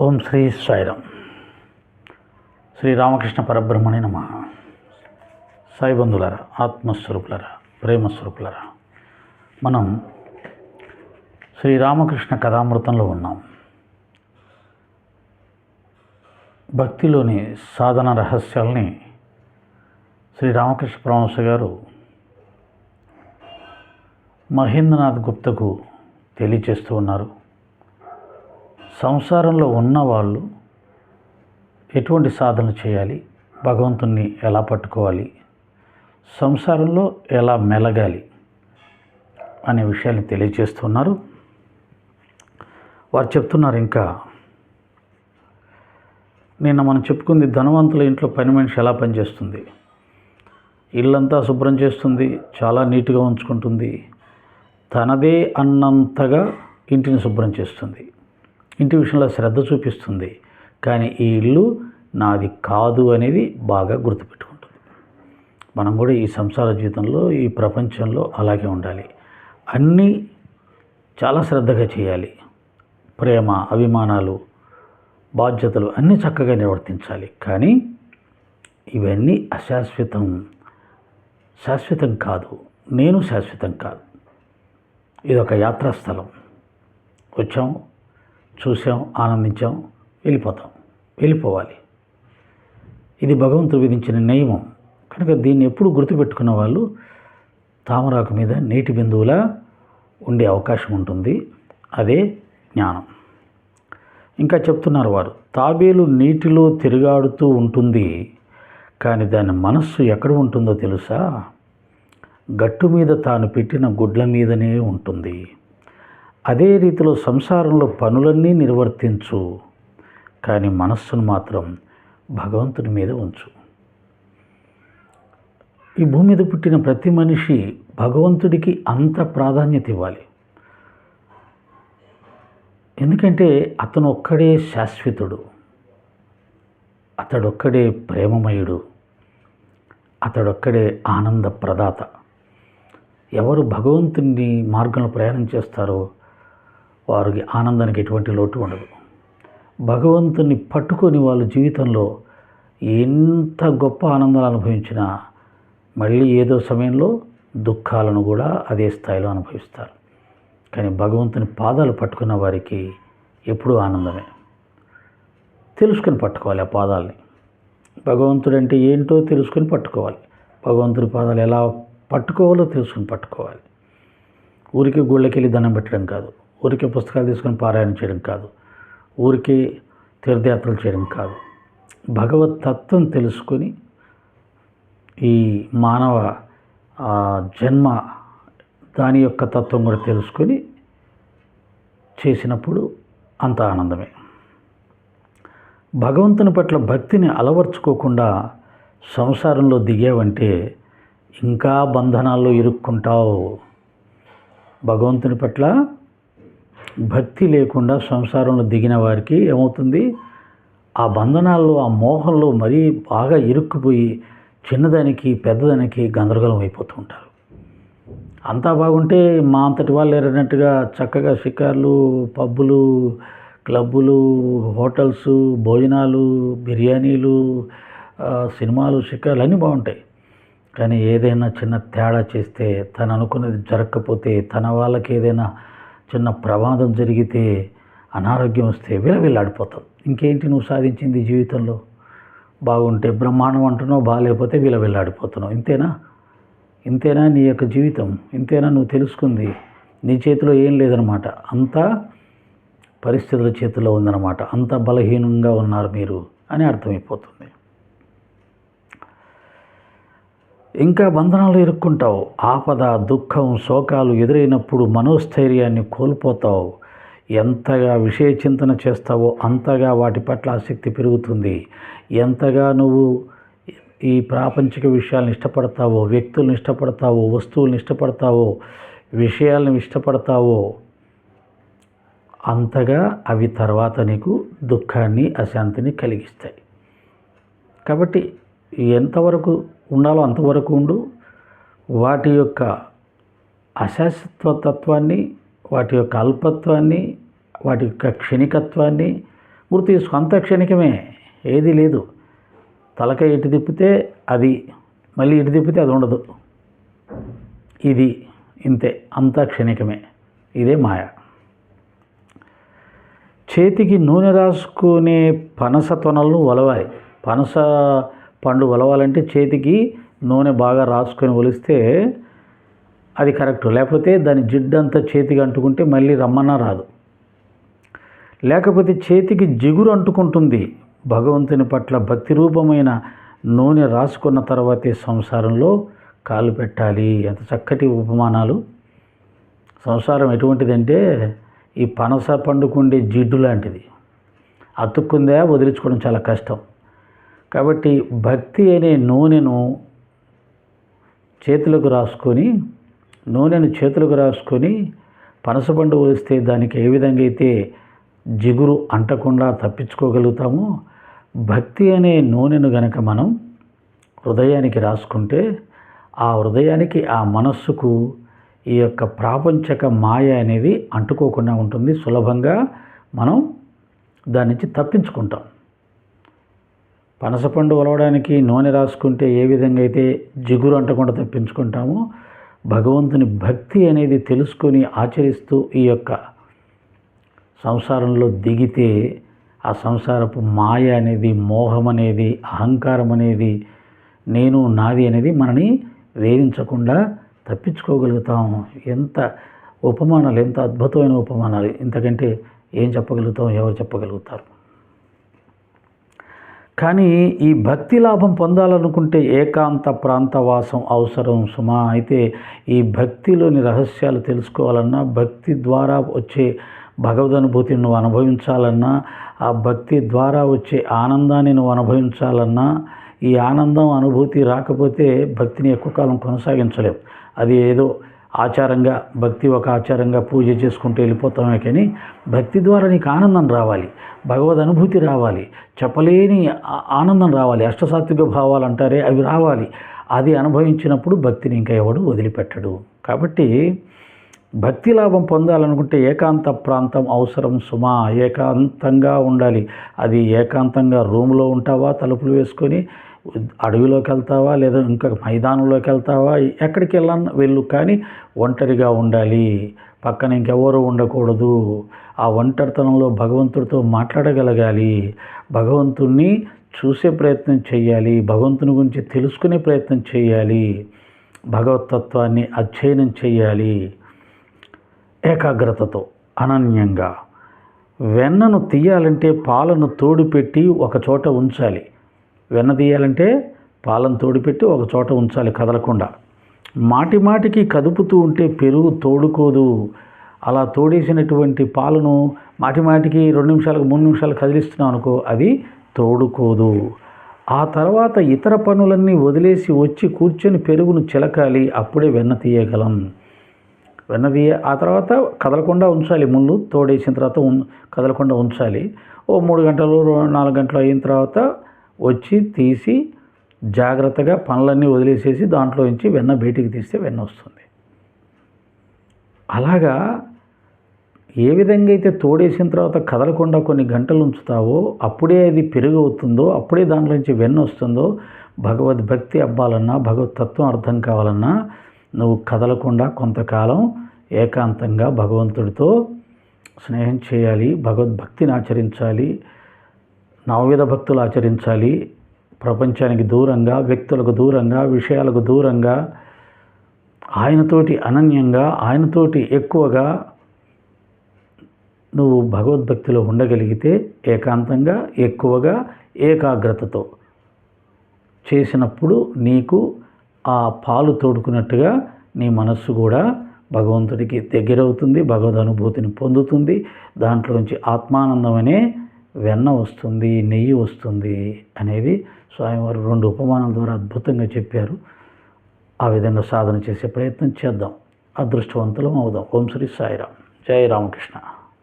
ఓం శ్రీ సాయిరామ్. శ్రీ రామకృష్ణ పరబ్రహ్మణి నమ. సాయి బంధువులరా ఆత్మస్వరూపులరా ప్రేమస్వరూపులరా మనం శ్రీ రామకృష్ణ కథామృతంలో ఉన్నాం. భక్తిలోని సాధన రహస్యాల్ని శ్రీ రామకృష్ణ పరమహంస గారు మహేంద్రనాథ్ గుప్తకు తెలియచేస్తూ ఉన్నారు. సంసారంలో ఉన్నవాళ్ళు ఎటువంటి సాధన చేయాలి? భగవంతుణ్ణి ఎలా పట్టుకోవాలి? సంసారంలో ఎలా మెలగాలి? అనే విషయాన్ని తెలియజేస్తున్నారు. వారు చెప్తున్నారు ఇంకా నిన్న మనం చెప్పుకుంది ధనవంతుల ఇంట్లో పని మనిషి ఎలా పనిచేస్తుంది? ఇల్లంతా శుభ్రం చేస్తుంది చాలా నీట్గా ఉంచుకుంటుంది తనదే అన్నంతగా ఇంటిని శుభ్రం చేస్తుంది. ఇంటి విషయంలో శ్రద్ధ చూపిస్తుంది. కానీ ఈ ఇల్లు నాది కాదు అనేది బాగా గుర్తుపెట్టుకుంటుంది. మనం కూడా ఈ సంసార జీవితంలో ఈ ప్రపంచంలో అలాగే ఉండాలి. అన్నీ చాలా శ్రద్ధగా చేయాలి. ప్రేమ అభిమానాలు బాధ్యతలు అన్నీ చక్కగా నిర్వర్తించాలి. కానీ ఇవన్నీ అశాశ్వతం. శాశ్వతం కాదు. నేను శాశ్వతం కాదు. ఇది ఒక యాత్రాస్థలం. వచ్చాం చూసాం ఆనందించాం వెళ్ళిపోతాం వెళ్ళిపోవాలి. ఇది భగవంతుడు విధించిన నియమం. కనుక దీన్ని ఎప్పుడు గుర్తుపెట్టుకున్న వాళ్ళు తామరాకు మీద నీటి బిందువులా ఉండే అవకాశం ఉంటుంది. అదే జ్ఞానం. ఇంకా చెప్తున్నారు వారు తాబేలు నీటిలో తిరుగాడుతూ ఉంటుంది కానీ దాని మనస్సు ఎక్కడ ఉంటుందో తెలుసా? గట్టు మీద తాను పెట్టిన గుడ్ల మీదనే ఉంటుంది. అదే రీతిలో సంసారంలో పనులన్నీ నిర్వర్తించు కానీ మనస్సును మాత్రం భగవంతుని మీద ఉంచు. ఈ భూమి మీద పుట్టిన ప్రతి మనిషి భగవంతుడికి అంత ప్రాధాన్యత ఇవ్వాలి. ఎందుకంటే అతను ఒక్కడే శాశ్వతుడు అతడొక్కడే ప్రేమమయుడు అతడొక్కడే ఆనంద ప్రదాత ఎవరు భగవంతుని మార్గంలో ప్రయాణం చేస్తారో వారికి ఆనందానికి ఎటువంటి లోటు ఉండదు. భగవంతుని పట్టుకొని వాళ్ళ జీవితంలో ఎంత గొప్ప ఆనందాలు అనుభవించినా మళ్ళీ ఏదో సమయంలో దుఃఖాలను కూడా అదే స్థాయిలో అనుభవిస్తారు. కానీ భగవంతుని పాదాలు పట్టుకున్న వారికి ఎప్పుడూ ఆనందమే. తెలుసుకొని పట్టుకోవాలి ఆ పాదాలని. భగవంతుడు అంటే ఏంటో తెలుసుకొని పట్టుకోవాలి. భగవంతుడి పాదాలు ఎలా పట్టుకోవాలో తెలుసుకొని పట్టుకోవాలి. ఊరికి గుళ్ళకి వెళ్ళి దండం పెట్టడం కాదు. ఊరికే పుస్తకాలు తీసుకొని పారాయణ చేయడం కాదు. ఊరికే తీర్థయాత్రలు చేయడం కాదు. భగవత్ తత్వం తెలుసుకొని ఈ మానవ జన్మ దాని యొక్క తత్వం కూడా తెలుసుకొని చేసినప్పుడు అంత ఆనందమే. భగవంతుని పట్ల భక్తిని అలవర్చుకోకుండా సంసారంలో దిగావంటే ఇంకా బంధనాల్లో ఇరుక్కుంటావు. భగవంతుని పట్ల భక్తి లేకుండా సంసారంలో దిగిన వారికి ఏమవుతుంది? ఆ బంధనాల్లో ఆ మోహంలో మరీ బాగా ఇరుక్కుపోయి చిన్నదానికి పెద్దదానికి గందరగోళం అయిపోతూ ఉంటారు. అంతా బాగుంటే మా అంతటి వాళ్ళు ఎరనట్టుగా చక్కగా షికార్లు పబ్బులు క్లబ్బులు హోటల్స్ భోజనాలు బిర్యానీలు సినిమాలు షికార్లు అన్నీ బాగుంటాయి. కానీ ఏదైనా చిన్న తేడా చేస్తే తను అనుకున్నది జరగకపోతే తన వాళ్ళకి ఏదైనా చిన్న ప్రమాదం జరిగితే అనారోగ్యం వస్తే విలవిల్లాడిపోతాం. ఇంకేంటి నువ్వు సాధించింది జీవితంలో? బాగుంటే బ్రహ్మాండం అంటున్నావు బాగాలేకపోతే విలవిల్లాడిపోతున్నావు. ఇంతేనా? ఇంతేనా నీ యొక్క జీవితం? ఇంతేనా నువ్వు తెలుసుకుంది? నీ చేతిలో ఏం లేదనమాట. అంతా పరిస్థితుల చేతిలో ఉందన్నమాట అంత బలహీనంగా ఉన్నారు మీరు అని అర్థమైపోతుంది. ఇంకా బంధనాలు ఇరుక్కుంటావు ఆపద దుఃఖం శోకాలు ఎదురైనప్పుడు మనోస్థైర్యాన్ని కోల్పోతావు. ఎంతగా విషయ చింతన చేస్తావో అంతగా వాటి పట్ల ఆసక్తి పెరుగుతుంది. ఎంతగా నువ్వు ఈ ప్రాపంచిక విషయాలను ఇష్టపడతావో వ్యక్తులను ఇష్టపడతావో వస్తువులను ఇష్టపడతావో విషయాలను ఇష్టపడతావో అంతగా అవి తర్వాత నీకు దుఃఖాన్ని అశాంతిని కలిగిస్తాయి. కాబట్టి ఎంతవరకు ఉండాలో అంతవరకు ఉండు. వాటి యొక్క అశాశ్వతత్వాన్ని వాటి యొక్క అల్పత్వాన్ని వాటి యొక్క క్షణికత్వాన్ని గుర్తు తీసుకో అంత క్షణికమే ఏది లేదు. తలక ఇటు తిప్పితే అది మళ్ళీ ఇటు తిప్పితే అది ఉండదు. ఇది ఇంతే అంతా క్షణికమే. ఇదే మాయ. చేతికి నూనె రాసుకునే పనస తొనలను వలవాలి. పనస పండు వలవాలంటే చేతికి నూనె బాగా రాసుకొని ఒలిస్తే అది కరెక్ట్. లేకపోతే దాని జిడ్డంతా చేతికి అంటుకుంటే మళ్ళీ రమ్మన్నా రాదు. లేకపోతే చేతికి జిగురు అంటుకుంటుంది. భగవంతుని పట్ల భక్తి రూపమైన నూనె రాసుకున్న తర్వాతే సంసారంలో కాలు పెట్టాలి. ఎంత చక్కటి ఉపమానాలు. సంసారం ఎటువంటిదంటే ఈ పనస పండుకుండే జిడ్డు లాంటిది. అతుక్కుందా వదిలించుకోవడం చాలా కష్టం. కాబట్టి భక్తి అనే నూనెను చేతులకు రాసుకొని నూనెను చేతులకు రాసుకొని పనసపండు వేస్తే దానికి ఏ విధంగా అయితే జిగురు అంటకుండా తప్పించుకోగలుగుతామో భక్తి అనే నూనెను గనక మనం హృదయానికి రాసుకుంటే ఆ హృదయానికి ఆ మనస్సుకు ఈ యొక్క ప్రాపంచక మాయ అనేది అంటుకోకుండా ఉంటుంది. సులభంగా మనం దాని నుంచి తప్పించుకుంటాం. పనసపండు ఒలవడానికి నూనె రాసుకుంటే ఏ విధంగా అయితే జిగురు అంటకుండా తప్పించుకుంటామో భగవంతుని భక్తి అనేది తెలుసుకొని ఆచరిస్తూ ఈ యొక్క సంసారంలో దిగితే ఆ సంసారపు మాయ అనేది మోహం అనేది అహంకారం అనేది నేను నాది అనేది మనని వేధించకుండా తప్పించుకోగలుగుతాం. ఎంత ఉపమానాలు ఎంత అద్భుతమైన ఉపమానాలు. ఇంతకంటే ఏం చెప్పగలుగుతాం ఎవరు చెప్పగలుగుతారు? కానీ ఈ భక్తి లాభం పొందాలనుకుంటే ఏకాంత ప్రాంతవాసం అవసరం సుమా. అయితే ఈ భక్తిలోని రహస్యాలు తెలుసుకోవాలన్నా భక్తి ద్వారా వచ్చే భగవద్ అనుభూతిని నువ్వు అనుభవించాలన్నా ఆ భక్తి ద్వారా వచ్చే ఆనందాన్ని నువ్వు అనుభవించాలన్నా ఈ ఆనందం అనుభూతి రాకపోతే భక్తిని ఎక్కువ కాలం కొనసాగించలేం అది ఏదో ఆచారంగా భక్తి ఒక ఆచారంగా పూజ చేసుకుంటూ వెళ్ళిపోతామే కానీ భక్తి ద్వారా నీకు ఆనందం రావాలి భగవద్ అనుభూతి రావాలి చెప్పలేని ఆనందం రావాలి అష్టసాత్విక భావాలు అంటారే అవి రావాలి. అది అనుభవించినప్పుడు భక్తిని ఇంకా ఎవడు వదిలిపెట్టడు. కాబట్టి భక్తి లాభం పొందాలనుకుంటే ఏకాంత ప్రాంతం అవసరం సుమా ఏకాంతంగా ఉండాలి. అది ఏకాంతంగా రూమ్లో ఉంటావా తలుపులు వేసుకొని అడవిలోకి వెళ్తావా లేదా ఇంకా మైదానంలోకి వెళ్తావా? ఎక్కడికి వెళ్ళాను వెళ్ళు. కానీ ఒంటరిగా ఉండాలి. పక్కన ఇంకెవరు ఉండకూడదు. ఆ ఒంటరితనంలో భగవంతుడితో మాట్లాడగలగాలి. భగవంతుణ్ణి చూసే ప్రయత్నం చేయాలి భగవంతుని గురించి తెలుసుకునే ప్రయత్నం చేయాలి భగవతత్వాన్ని అధ్యయనం చేయాలి ఏకాగ్రతతో అనన్యంగా. వెన్నను తీయాలంటే పాలను తోడుపెట్టి ఒక చోట ఉంచాలి. వెన్న తీయాలంటే పాలను తోడుపెట్టి ఒక చోట ఉంచాలి కదలకుండా. మాటి మాటికి కదుపుతూ ఉంటే పెరుగు తోడుకోదు. అలా తోడేసినటువంటి పాలను మాటి మాటికి రెండు నిమిషాలకు మూడు నిమిషాలు కదిలిస్తున్నాం అనుకో అది తోడుకోదు. ఆ తర్వాత ఇతర పనులన్నీ వదిలేసి వచ్చి కూర్చొని పెరుగును చిలకాలి అప్పుడే వెన్న తీయగలం. వెన్న తీయ ఆ తర్వాత కదలకుండా ఉంచాలి ముళ్ళు తోడేసిన తర్వాత కదలకుండా ఉంచాలి. ఓ మూడు గంటలు నాలుగు గంటలు అయిన తర్వాత వచ్చి తీసి జాగ్రత్తగా పనులన్నీ వదిలేసేసి దాంట్లో నుంచి వెన్న బయటికి తీస్తే వెన్న వస్తుంది. అలాగా ఏ విధంగా అయితే తోడేసిన తర్వాత కదలకుండా కొన్ని గంటలు ఉంచుతావో అప్పుడే అది పెరుగు అవుతుందో అప్పుడే దాంట్లో నుంచి వెన్న వస్తుందో భగవద్భక్తి అవ్వాలన్నా భగవతత్వం అర్థం కావాలన్నా నువ్వు కదలకుండా కొంతకాలం ఏకాంతంగా భగవంతుడితో స్నేహం చేయాలి భగవద్భక్తిని ఆచరించాలి నవవిధ భక్తులు ఆచరించాలి. ప్రపంచానికి దూరంగా వ్యక్తులకు దూరంగా విషయాలకు దూరంగా ఆయనతోటి అనన్యంగా ఆయనతోటి ఎక్కువగా నువ్వు భగవద్భక్తిలో ఉండగలిగితే ఏకాంతంగా ఎక్కువగా ఏకాగ్రతతో చేసినప్పుడు నీకు ఆ పాలు తోడుకున్నట్టుగా నీ మనస్సు కూడా భగవంతుడికి దగ్గరవుతుంది భగవద్ అనుభూతిని పొందుతుంది. దాంట్లోంచి ఆత్మానందం అనే వెన్న వస్తుంది నెయ్యి వస్తుంది అనేది స్వామివారు రెండు ఉపమానాల ద్వారా అద్భుతంగా చెప్పారు. ఆ విధంగా సాధన చేసే ప్రయత్నం చేద్దాం. అదృష్టవంతులం అవుదాం. ఓం శ్రీ సాయిరామ్. జై రామకృష్ణ.